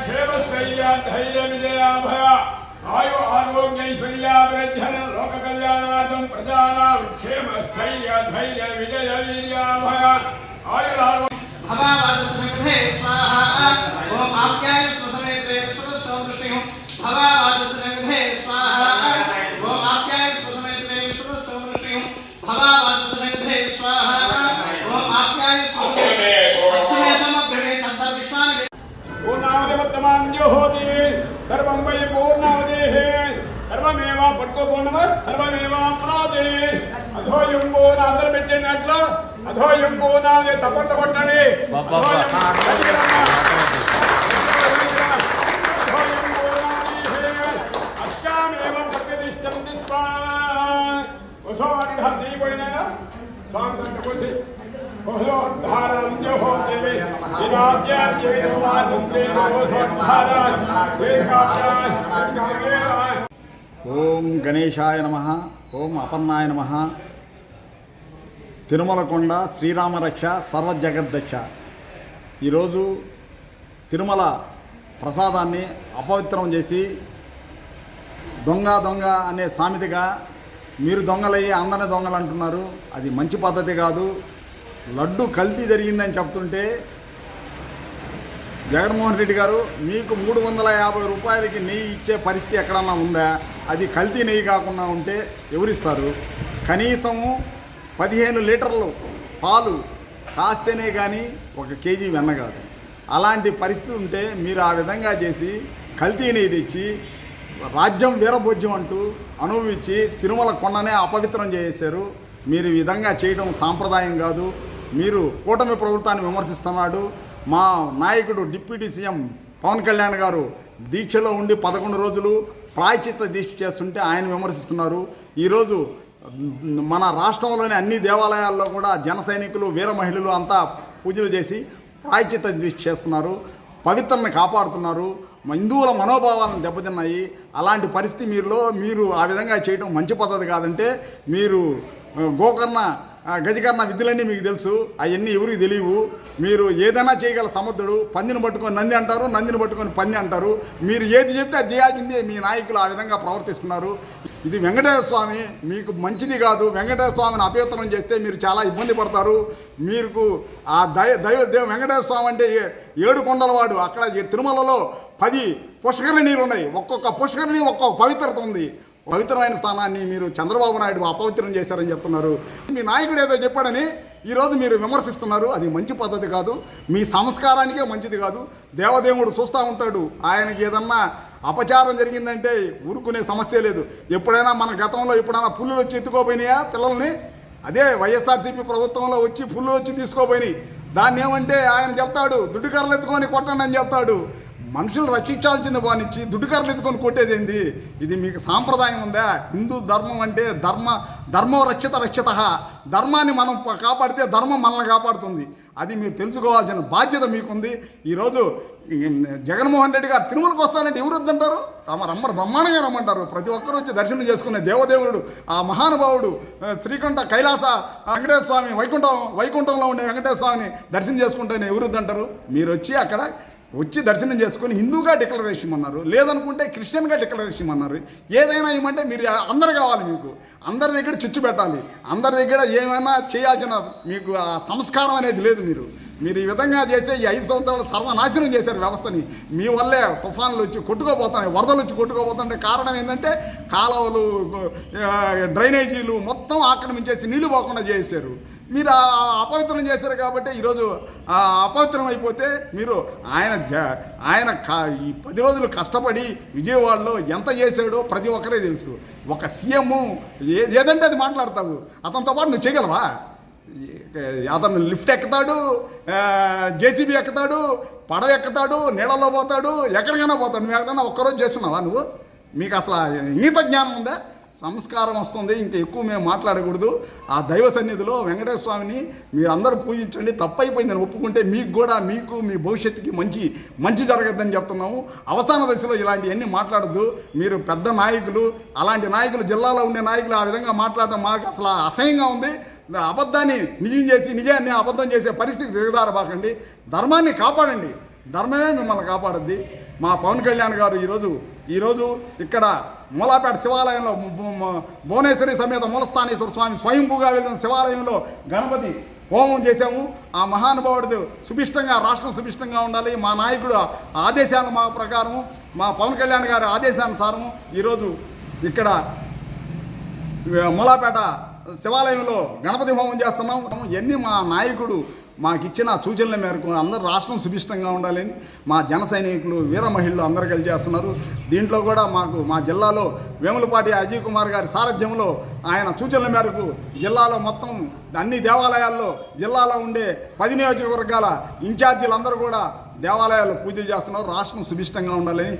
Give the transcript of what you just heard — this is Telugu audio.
क्षेमस्थैर्या धैर्य विजया भया आयु आरोग्य ऐश्वर्याध्यन लोक आरोग्यैश्वर्यावृद्ध्यन लोककल्याणार्थं क्षेम क्षेमस्थैर्य धैर्य विजय वीर्या आयु आयुरारोग्य सर्वाञ्जोहोति सर्वं वै पूर्णावधेः सर्वमेव पट्कोपूर्णवत् सर्वमेवापराधे अधोयुं पूर्णान्तर्बिट्टिनट्ल अधोयुं पूर्णानि तकोट कोट्टणे अष्टामेव प्रतिष्ठं निष्पा वसो अन्धर्दीपयिनः स्वामि कोसि बहुलोद्धारा ఓం గణేశాయ నమ ఓం అపర్ణాయ నమ. తిరుమలకొండ శ్రీరామరక్ష సర్వజగద్దక్ష. ఈరోజు తిరుమల ప్రసాదాన్ని అపవిత్రం చేసి దొంగ దొంగ అనే సామెతగా మీరు దొంగలయ్యి అందరిని దొంగలు అంటున్నారు అది మంచి పద్ధతి కాదు. లడ్డు కల్తీ జరిగిందని చెప్తుంటే జగన్మోహన్ రెడ్డి గారు మీకు మూడు వందల యాభై రూపాయలకి నెయ్యి ఇచ్చే పరిస్థితి ఎక్కడన్నా ఉందా? అది కల్తీ నెయ్యి కాకుండా ఉంటే ఎవరిస్తారు? కనీసం పదిహేను లీటర్లు పాలు కాస్తేనే కానీ ఒక కేజీ వెన్న కాదు. అలాంటి పరిస్థితి ఉంటే మీరు ఆ విధంగా చేసి కల్తీ నెయ్యి తెచ్చి రాజ్యం వీరభోజ్యం అంటూ అనుభవించి తిరుమల కొండనే అపవిత్రం చేశారు మీరు ఈ విధంగా చేయడం సాంప్రదాయం కాదు. మీరు కూటమి ప్రభుత్వాన్ని విమర్శిస్తున్నాడు. మా నాయకుడు డిప్యూటీ సీఎం పవన్ కళ్యాణ్ గారు దీక్షలో ఉండి పదకొండు రోజులు ప్రాయచిత్త దీక్ష చేస్తుంటే ఆయన విమర్శిస్తున్నారు. ఈరోజు మన రాష్ట్రంలోని అన్ని దేవాలయాల్లో కూడా జన సైనికులు వీర మహిళలు అంతా పూజలు చేసి ప్రాయచిత్త దీక్ష చేస్తున్నారు. పవిత్రని కాపాడుతున్నారు. హిందువుల మనోభావాలను దెబ్బతిన్నాయి. అలాంటి పరిస్థితి మీరులో మీరు ఆ విధంగా చేయడం మంచి పద్ధతి కాదంటే మీరు గోకర్ణ గజకర్ణ విద్యలన్నీ మీకు తెలుసు. అవన్నీ ఎవరికి తెలియవు. మీరు ఏదైనా చేయగల సమర్థుడు పందిని పట్టుకొని నంది అంటారు నందిని పట్టుకొని పంది అంటారు. మీరు ఏది చెప్తే అది చేయాల్సిందే. మీ నాయకులు ఆ విధంగా ప్రవర్తిస్తున్నారు. ఇది వెంకటేశ్వర స్వామి మీకు మంచిది కాదు. వెంకటేశ్వర స్వామిని అపవిత్రం చేస్తే మీరు చాలా ఇబ్బంది పడతారు. మీకు ఆ దైవ దైవ దేవ వెంకటేశ్వర స్వామి అంటే ఏడు కొండలవాడు అక్కడ ఈ తిరుమలలో పది పుష్కరిణీలు ఉన్నాయి. ఒక్కొక్క పుష్కరిణి ఒక్కొక్క పవిత్రత ఉంది. పవిత్రమైన స్థానాన్ని మీరు చంద్రబాబు నాయుడు అపవిత్రం చేశారని చెప్తున్నారు. మీ నాయకుడు ఏదో చెప్పాడని ఈరోజు మీరు విమర్శిస్తున్నారు. అది మంచి పద్ధతి కాదు. మీ సంస్కారానికే మంచిది కాదు. దేవదేవుడు చూస్తూ ఉంటాడు. ఆయనకి ఏదన్నా అపచారం జరిగిందంటే ఊరుకునే సమస్య లేదు. ఎప్పుడైనా మన గతంలో ఎప్పుడైనా పుల్లులు వచ్చి ఎత్తుకోపోయినాయా పిల్లల్ని? అదే వైఎస్ఆర్సీపీ ప్రభుత్వంలో వచ్చి పుల్లు వచ్చి తీసుకోపోయినాయి దాన్ని ఏమంటే ఆయన చెప్తాడు దుడ్డు కర్రలు ఎత్తుకొని కొట్టండి అని చెప్తాడు. మనుషులు రక్షించాల్సింది బానిచ్చి దుడ్డుకర్రలు ఎత్తుకొని కొట్టేదేంది ఇది మీకు సాంప్రదాయం ఉందా? హిందూ ధర్మం అంటే ధర్మ ధర్మో రక్షిత రక్షిత. ధర్మాన్ని మనం కాపాడితే ధర్మం మనల్ని కాపాడుతుంది. అది మీరు తెలుసుకోవాల్సిన బాధ్యత మీకుంది. ఈరోజు జగన్మోహన్ రెడ్డి గారు తిరుమలకు వస్తానంటే ఎవరు వద్దంటారు? తమ రమ్మ బ్రహ్మాండంగా రమ్మంటారు. ప్రతి ఒక్కరు వచ్చి దర్శనం చేసుకునే దేవదేవుడు ఆ మహానుభావుడు శ్రీకంఠ కైలాస వెంకటేశ్వర స్వామి వైకుంఠం వైకుంఠంలో ఉండే వెంకటేశ్వర స్వామిని దర్శనం చేసుకుంటేనే ఎవరు వద్దంటారు? మీరు వచ్చి అక్కడ వచ్చి దర్శనం చేసుకొని హిందూగా డిక్లరేషన్ ఇమ్మన్నారు. లేదనుకుంటే క్రిస్టియన్గా డిక్లరేషన్ ఇమ్మన్నారు. ఏదైనా ఇవ్వమంటే మీరు అందరు కావాలి మీకు. అందరి దగ్గర చిచ్చు పెట్టాలి. అందరి దగ్గర ఏమైనా చేయాల్సిన మీకు ఆ సంస్కారం అనేది లేదు మీరు. మీరు ఈ విధంగా చేసే ఈ ఐదు సంవత్సరాలు సర్వనాశనం చేశారు వ్యవస్థని. మీ వల్లే తుఫాన్లు వచ్చి కొట్టుకోపోతున్నాయి వరదలు వచ్చి కొట్టుకోపోతుంటే కారణం ఏంటంటే కాలువలు డ్రైనేజీలు మొత్తం ఆక్రమించేసి నీళ్ళు పోకుండా చేశారు. మీరు అపవిత్రం చేశారు కాబట్టి ఈరోజు అపవిత్రం అయిపోతే మీరు ఆయన జ- ఆయన ఈ పది రోజులు కష్టపడి విజయవాడలో ఎంత చేశాడో ప్రతి ఒక్కరే తెలుసు. ఒక సీఎం ఏదంటే అది మాట్లాడతావు. అతనితో పాటు నువ్వు చేయగలవా? అతను లిఫ్ట్ ఎక్కుతాడు జేసీబీ ఎక్కుతాడు పడవ ఎక్కుతాడు నీళ్ళలో పోతాడు ఎక్కడికైనా పోతాడు. నువ్వు ఎక్కడైనా ఒక్కరోజు చేస్తున్నావా నువ్వు? మీకు అసలు ఈత జ్ఞానం ఉందా? సంస్కారం వస్తుంది ఇంకా ఎక్కువ మేము మాట్లాడకూడదు. ఆ దైవ సన్నిధిలో వెంకటేశ్వర స్వామిని మీరందరూ పూజించండి. తప్పైపోయిందని ఒప్పుకుంటే మీకు కూడా మీకు మీ భవిష్యత్తుకి మంచి మంచి జరగద్దని చెప్తున్నాము. అవసాన దశలో ఇలాంటివన్నీ మాట్లాడద్దు. మీరు పెద్ద నాయకులు అలాంటి నాయకులు జిల్లాలో ఉండే నాయకులు ఆ విధంగా మాట్లాడటం మాకు అసలు అసహ్యంగా ఉంది. అబద్ధాన్ని నిజం చేసి నిజాన్ని అబద్ధం చేసే పరిస్థితి దిగదారబాకండి ధర్మాన్ని కాపాడండి. ధర్మమే మిమ్మల్ని కాపాడద్ది. మా పవన్ కళ్యాణ్ గారు ఈరోజు ఈరోజు ఇక్కడ మూలాపేట శివాలయంలో భువనేశ్వరి సమేత మూలస్థానేశ్వర స్వామి స్వయంభూగా వెళ్ళిన శివాలయంలో గణపతి హోమం చేశాము. ఆ మహానుభావుడు సుభిష్టంగా రాష్ట్రం సుభిష్టంగా ఉండాలి. మా నాయకుడు ఆదేశాల మా ప్రకారం మా పవన్ కళ్యాణ్ గారి ఆదేశానుసారము ఈరోజు ఇక్కడ మూలాపేట శివాలయంలో గణపతి హోమం చేస్తున్నాం. ఇవన్నీ మా నాయకుడు మాకు ఇచ్చిన సూచనల మేరకు అందరూ రాష్ట్రం సుభిష్టంగా ఉండాలని మా జన సైనికులు వీర మహిళలు అందరూ కలిసి చేస్తున్నారు. దీంట్లో కూడా మాకు మా జిల్లాలో వేములపాటి అజయ్ కుమార్ గారి సారథ్యంలో ఆయన సూచనల మేరకు జిల్లాలో మొత్తం అన్ని దేవాలయాల్లో జిల్లాలో ఉండే పది నియోజకవర్గాల ఇన్ఛార్జీలందరూ కూడా దేవాలయాల్లో పూజలు చేస్తున్నారు. రాష్ట్రం సుభిష్టంగా ఉండాలని